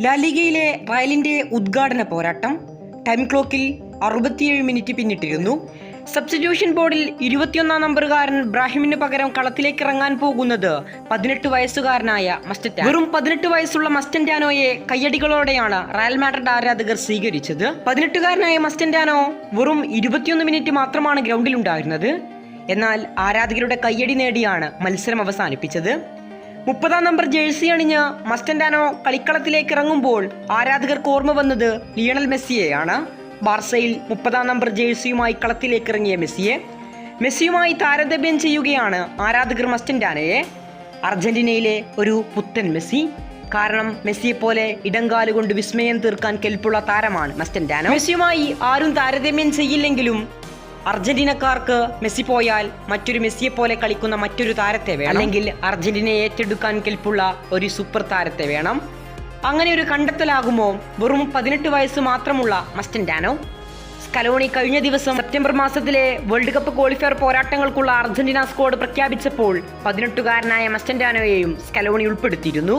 ലാലിഗയിലെ റയലിന്റെ ഉദ്ഘാടന പോരാട്ടം ടൈം ക്ലോക്കിൽ അറുപത്തിയേഴ് മിനിറ്റ് പിന്നിട്ടിരുന്നു. സബ്സ്റ്റിറ്റ്യൂഷൻ ബോർഡിൽ ഇരുപത്തിയൊന്നാം നമ്പറുകാരൻ ബ്രാഹിമിന് പകരം കളത്തിലേക്ക് ഇറങ്ങാൻ പോകുന്നത് പതിനെട്ട് വയസ്സുകാരനായ മസ്റ്റൻ വെറും പതിനെട്ട് വയസ്സുള്ള മസ്റ്റൻഡാനോയെ കയ്യടികളോടെയാണ് റയൽ മാഡ്രിഡ് ആരാധകർ സ്വീകരിച്ചത്. പതിനെട്ടുകാരനായ മസ്റ്റൻഡാനോ വെറും ഇരുപത്തിയൊന്ന് മിനിറ്റ് മാത്രമാണ് ഗ്രൗണ്ടിലുണ്ടായിരുന്നത്. എന്നാൽ ആരാധകരുടെ കയ്യടി നേടിയാണ് മത്സരം അവസാനിപ്പിച്ചത്. മുപ്പതാം നമ്പർ ജേഴ്സി അണിഞ്ഞ് മസ്റ്റൻഡാനോ കളിക്കളത്തിലേക്ക് ഇറങ്ങുമ്പോൾ ആരാധകർക്ക് ഓർമ്മ വന്നത് ലിയണൽ മെസ്സിയെയാണ്. ബാർസയിൽ മുപ്പതാം നമ്പർ ജേഴ്സിയുമായി കളത്തിലേക്ക് ഇറങ്ങിയ മെസ്സിയെ. മെസ്സിയുമായി താരതമ്യം ചെയ്യുകയാണ് ആരാധകർ മസ്റ്റൻഡാനയെ. അർജന്റീനയിലെ ഒരു പുത്തൻ മെസ്സി. കാരണം മെസ്സിയെ പോലെ ഇടങ്കാൽ കൊണ്ട് വിസ്മയം തീർക്കാൻ കെൽപ്പുള്ള താരമാണ് മസ്റ്റൻഡാനോ. മെസ്സിയുമായി ആരും താരതമ്യം ചെയ്യില്ലെങ്കിലും അർജന്റീനക്കാർക്ക് മെസ്സി പോയാൽ മറ്റൊരു മെസ്സിയെ പോലെ കളിക്കുന്ന മറ്റൊരു താരത്തെ വേണം. അല്ലെങ്കിൽ അർജന്റീനയെ ഏറ്റെടുക്കാൻ കെൽപ്പുള്ള ഒരു സൂപ്പർ താരത്തെ വേണം. അങ്ങനെ ഒരു കണ്ടെത്തലാകുമോ? വെറും പതിനെട്ട് വയസ്സ് മാത്രമുള്ള മസ്റ്റൻഡാനോ സ്കലോണി കഴിഞ്ഞ ദിവസം സെപ്റ്റംബർ മാസത്തിലെ വേൾഡ് കപ്പ് ക്വാളിഫയർ പോരാട്ടങ്ങൾക്കുള്ള അർജന്റീന സ്ക്വാഡ് പ്രഖ്യാപിച്ചപ്പോൾ പതിനെട്ടുകാരനായ മസ്റ്റൻഡാനോയെയും സ്കലോണി ഉൾപ്പെടുത്തിയിരുന്നു.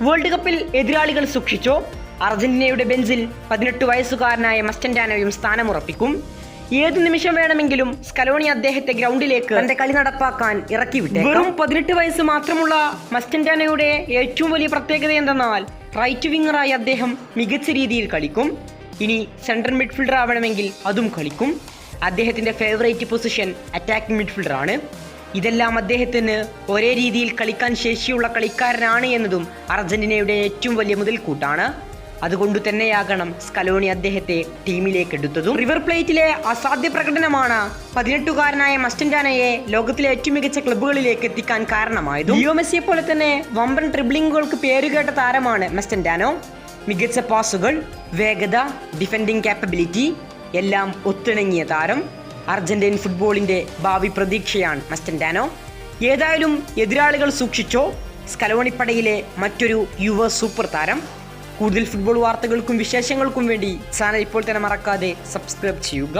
വേൾഡ് കപ്പിൽ എതിരാളികൾ സൂക്ഷിച്ചോ? അർജന്റീനയുടെ ബെഞ്ചിൽ പതിനെട്ട് വയസ്സുകാരനായ മസ്റ്റൻഡാനോയും സ്ഥാനമുറപ്പിക്കും. ഏതു നിമിഷം വേണമെങ്കിലും സ്കലോണി അദ്ദേഹത്തെ ഗ്രൗണ്ടിലേക്ക് തന്റെ കളി നടപ്പാക്കാൻ ഇറക്കി വിട്ടു വെറും പതിനെട്ട് വയസ്സ് മാത്രമുള്ള മസ്റ്റൻഡാനയുടെ ഏറ്റവും വലിയ പ്രത്യേകത എന്തെന്നാൽ റൈറ്റ് വിങ്ങറായി അദ്ദേഹം മികച്ച രീതിയിൽ കളിക്കും. ഇനി സെൻട്രൽ മിഡ്ഫീൽഡർ ആവണമെങ്കിൽ അതും കളിക്കും. അദ്ദേഹത്തിന്റെ ഫേവറേറ്റ് പൊസിഷൻ അറ്റാക്കിംഗ് മിഡ്ഫീൽഡർ ആണ്. ഇതെല്ലാം അദ്ദേഹത്തിന് ഒരേ രീതിയിൽ കളിക്കാൻ ശേഷിയുള്ള കളിക്കാരനാണ് എന്നതും അർജന്റീനയുടെ ഏറ്റവും വലിയ മുതൽക്കൂട്ടാണ്. അതുകൊണ്ട് തന്നെയാകണം സ്കലോണി അദ്ദേഹത്തെ ടീമിലേക്ക് എടുത്തതും. റിവർ പ്ലേറ്റിലെ അസാധ്യ പ്രകടനമാണ് പതിനെട്ടുകാരനായ മസ്റ്റൻഡാനയെ ലോകത്തിലെ ഏറ്റവും മികച്ച ക്ലബ്ബുകളിലേക്ക് എത്തിക്കാൻ കാരണമായത്. ലിയോ മെസ്സിയെ പോലെ തന്നെ വമ്പൻ ട്രിബ്ലിംഗുകൾക്ക് പേരുകേട്ട താരമാണ് മസ്റ്റൻഡാനോ മികച്ച പാസുകൾ വേഗത ഡിഫെൻഡിംഗ് കാപ്പബിലിറ്റി എല്ലാം ഒത്തിണങ്ങിയ താരം. അർജന്റീൻ ഫുട്ബോളിന്റെ ഭാവി പ്രതീക്ഷയാണ് മസ്റ്റൻഡാനോ ഏതായാലും എതിരാളികൾ സൂക്ഷിച്ചോ സ്കലോണിപ്പടയിലെ മറ്റൊരു യുവ സൂപ്പർ താരം. കൂടുതൽ ഫുട്ബോൾ വാർത്തകൾക്കും വിശേഷങ്ങൾക്കും വേണ്ടി ചാനൽ ഇപ്പോൾ തന്നെ മറക്കാതെ സബ്സ്ക്രൈബ് ചെയ്യുക.